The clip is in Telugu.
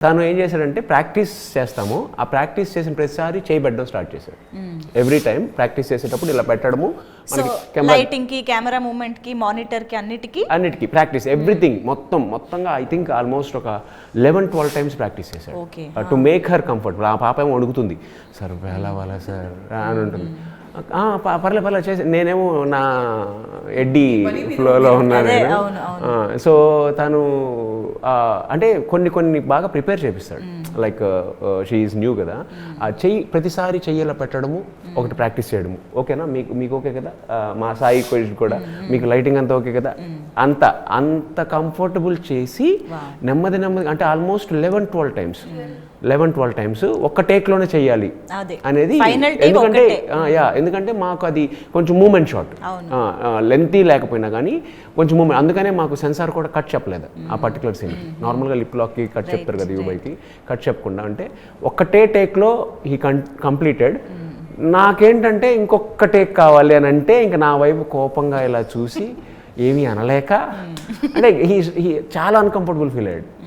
తను ఏం చేశాడంటే ప్రాక్టీస్ చేస్తాము. ఆ ప్రాక్టీస్ చేసిన ప్రతిసారి చేయి పెట్టడం స్టార్ట్ చేశాడు. ఎవ్రీ టైం ప్రాక్టీస్ చేసేటప్పుడు ఇలా పెట్టడము. లైటింగ్కి కెమెరా మూమెంట్కి మానిటర్కి అన్నిటికీ? అన్నిటికీ ప్రాక్టీస్ ఎవ్రీథింగ్ మొత్తం మొత్తంగా ఐ థింక్ ఆల్మోస్ట్ ఒక లెవెన్ ట్వెల్వ్ టైమ్స్ ప్రాక్టీస్ చేశాడు. టు మేక్ హర్ కంఫర్ట్ ఆ పాప ఏమో అడుగుతుంది సార్ వేలా వాళ్ళ సార్ అని ఉంటుంది "ఆ, ప- పర్లే పర్లే చేసి నేనేమో నా ఎడ్డి ఫ్లోలో ఉన్నాను సో తను అంటే కొన్ని కొన్ని బాగా ప్రిపేర్ చేపిస్తాడు. లైక్ షీఈస్ న్యూ కదా. ఆ చెయ్యి ప్రతిసారి చెయ్యిలా పెట్టడము ఒకటి ప్రాక్టీస్ చేయడము. ఓకేనా? మీకు మీకు ఓకే కదా? మా సాయి కూడా. మీకు లైటింగ్ అంతా ఓకే కదా? అంత అంత కంఫర్టబుల్ చేసి నెమ్మది నెమ్మది అంటే almost eleven twelve times eleven twelve times ఒక్క టేక్లోనే చెయ్యాలి అదే. అనేది ఎందుకంటే యా ఎందుకంటే మాకు అది కొంచెం మూమెంట్ షాట్. లెంతీ లేకపోయినా కానీ కొంచెం మూమెంట్ అందుకనే మాకు సెన్సార్ కూడా కట్ చెప్పలేదు ఆ పర్టికులర్ సీన్ నార్మల్గా లిప్ లాక్కి కట్ చెప్తారు కదా యూబైకి కట్ చెప్పకుండా. అంటే ఒక్కటే టేక్లో ఈ కంప్లీటెడ్ నాకేంటంటే ఇంకొక టేక్ కావాలి అని అంటే ఇంకా నా వైపు కోపంగా ఇలా చూసి ఏమీ అనలేక అంటే హీ హీ చాలా అన్కంఫర్టబుల్ ఫీల్ అయ్యాడు.